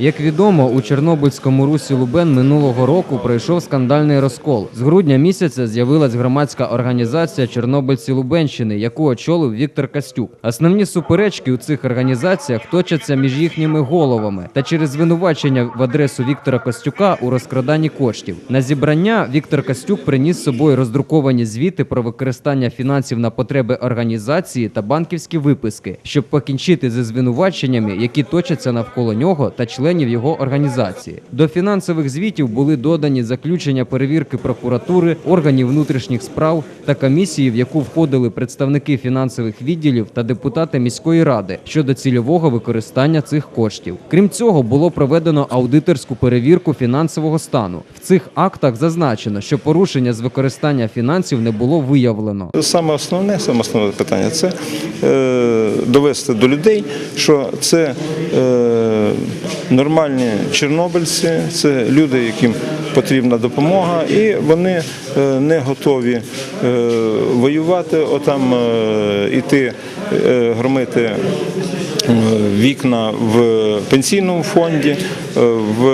Як відомо, у Чорнобильському русі Лубен минулого року пройшов скандальний розкол. З грудня місяця з'явилась громадська організація Чорнобильці Лубенщини, яку очолив Віктор Костюк. Основні суперечки у цих організаціях точаться між їхніми головами та через звинувачення в адресу Віктора Костюка у розкраданні коштів. На зібрання Віктор Костюк приніс з собою роздруковані звіти про використання фінансів на потреби організації та банківські виписки, щоб покінчити зі звинуваченнями, які точаться навколо нього та членів його організації. До фінансових звітів були додані заключення перевірки прокуратури, органів внутрішніх справ та комісії, в яку входили представники фінансових відділів та депутати міської ради щодо цільового використання цих коштів. Крім цього, було проведено аудиторську перевірку фінансового стану. В цих актах зазначено, що порушення з використання фінансів не було виявлено. Саме основне, саме основне питання це е, довести до людей, що це е, нормальні чорнобильці, це люди, яким потрібна допомога, і вони е, не готові е, воювати, отам е, іти громити вікна в пенсійному фонді, в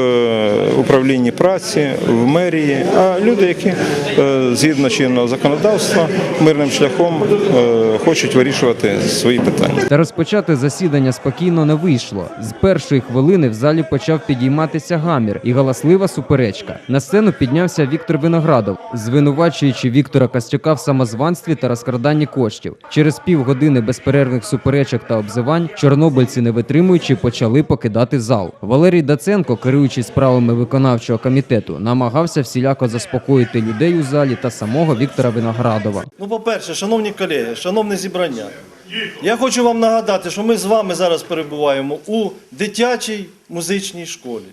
управлінні праці, в мерії. А люди, які згідно чинного законодавства мирним шляхом хочуть вирішувати свої питання. Та розпочати засідання спокійно не вийшло. З першої хвилини в залі почав підійматися гамір і галаслива суперечка. На сцену піднявся Віктор Виноградов, звинувачуючи Віктора Костюка в самозванстві та розкраданні коштів. Через півгодини безперервних суперечок та обзивань чорнобильці, не витримуючи, почали покидати зал. Валерій Даценко, керуючий справами виконавчого комітету, намагався всіляко заспокоїти людей у залі та самого Віктора Виноградова. Ну, по-перше, шановні колеги, шановне зібрання, я хочу вам нагадати, що ми з вами зараз перебуваємо у дитячій музичній школі.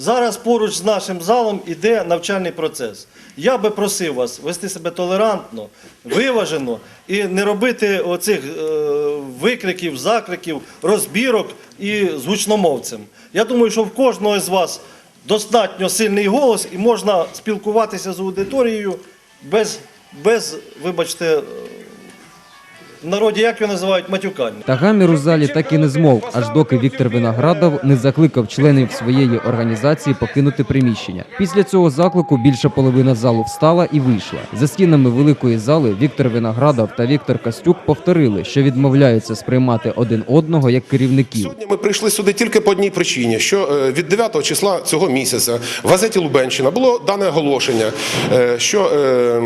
Зараз поруч з нашим залом іде навчальний процес. Я би просив вас вести себе толерантно, виважено і не робити оцих е, викриків, закриків, розбірок і з гучномовцем. Я думаю, що в кожного з вас достатньо сильний голос і можна спілкуватися з аудиторією без, без вибачте, е, в народі як його називають матюкання. Та гамір у залі так і не змовк, аж доки Віктор Виноградов не закликав членів своєї організації покинути приміщення. Після цього заклику більша половина залу встала і вийшла. За стінами великої зали Віктор Виноградов та Віктор Костюк повторили, що відмовляються сприймати один одного як керівників. Сьогодні ми прийшли сюди тільки по одній причині, що е, від 9 числа цього місяця в газеті Лубенщина було дане оголошення, е, що, е,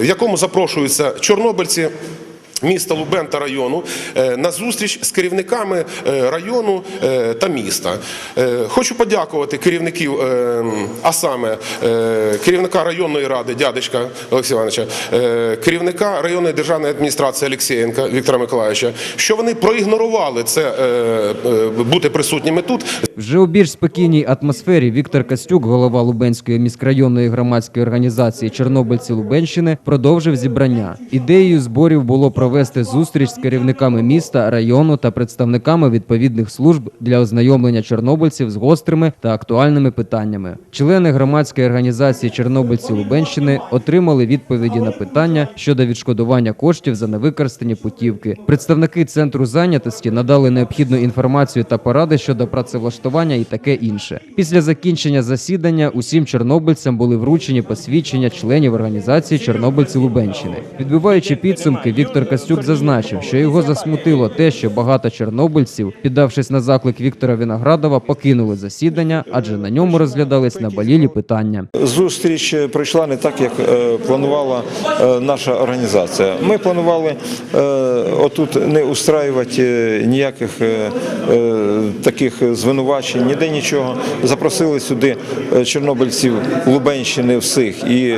в якому запрошуються чорнобильці. Міста Лубен та району е, на зустріч з керівниками е, району е, та міста. Хочу подякувати керівників, а саме керівника районної ради дядечка Олексія Івановича, керівника районної державної адміністрації Олексієнка Віктора Миколаївича, що вони проігнорували це бути присутніми тут. Вже у більш спокійній атмосфері Віктор Костюк, голова Лубенської міськрайонної громадської організації Чорнобильці Лубенщини, продовжив зібрання. Ідеєю зборів було провести зустріч з керівниками міста, району та представниками відповідних служб для ознайомлення чорнобильців з гострими та актуальними питаннями. Члени громадської організації Чорнобильці Лубенщини отримали відповіді на питання щодо відшкодування коштів за невикористані путівки. Представники центру зайнятості надали необхідну інформацію та поради щодо працевлаштування і таке інше. Після закінчення засідання усім чорнобильцям були вручені посвідчення членів організації Чорнобильці Лубенщини. Відбиваючи підсумки, Віктор Костюк зазначив, що його засмутило те, що багато чорнобильців, піддавшись на заклик Віктора Виноградова, покинули засідання, адже на ньому розглядались наболілі питання. Зустріч пройшла не так, як е, планувала е, наша організація. Ми планували е, отут не устраювати ніяких таких звинувачень, ніде нічого. Запросили сюди чорнобильців Лубенщини всіх і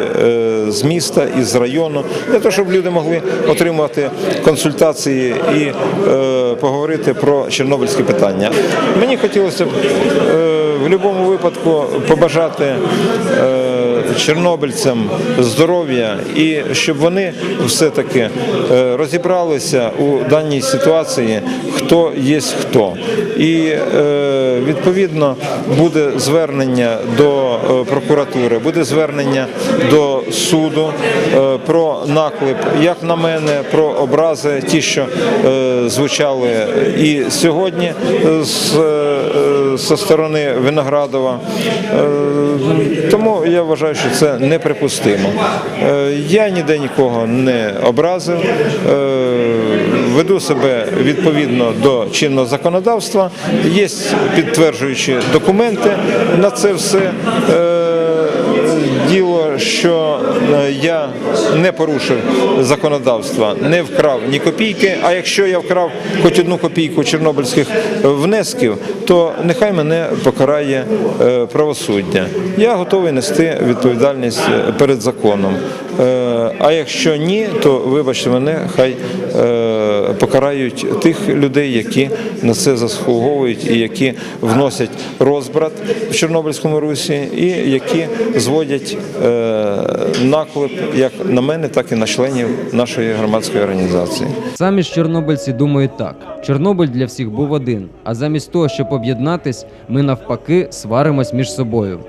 з міста, і з району, для того, щоб люди могли отримати консультації і е, поговорити про чорнобильські питання. Мені хотілося б е, в будь-якому випадку побажати е, чорнобильцям здоров'я і щоб вони все-таки е, розібралися у даній ситуації, хто є хто. І е, відповідно буде звернення до е, прокуратури, буде звернення до суду про наклеп, як на мене, про образи, ті, що звучали і сьогодні з, зі сторони Виноградова. Е, Тому я вважаю, що це неприпустимо. Е, Я ніде нікого не образив, е, веду себе відповідно до чинного законодавства. Є підтверджуючі документи на це все. Діло, що я не порушив законодавства, не вкрав ні копійки. А якщо я вкрав хоч одну копійку чорнобильських внесків, то нехай мене покарає е, правосуддя. Я готовий нести відповідальність е, перед законом. Е, А якщо ні, то вибачте мене, хай е, покарають тих людей, які на це заслуговують і які вносять розбрат в Чорнобильському русі, і які зводять е, наклеп як на мене, так і на членів нашої громадської організації. Самі ж чорнобильці думають так: Чорнобиль для всіх був один. А замість того, щоб об'єднатись, ми навпаки сваримось між собою.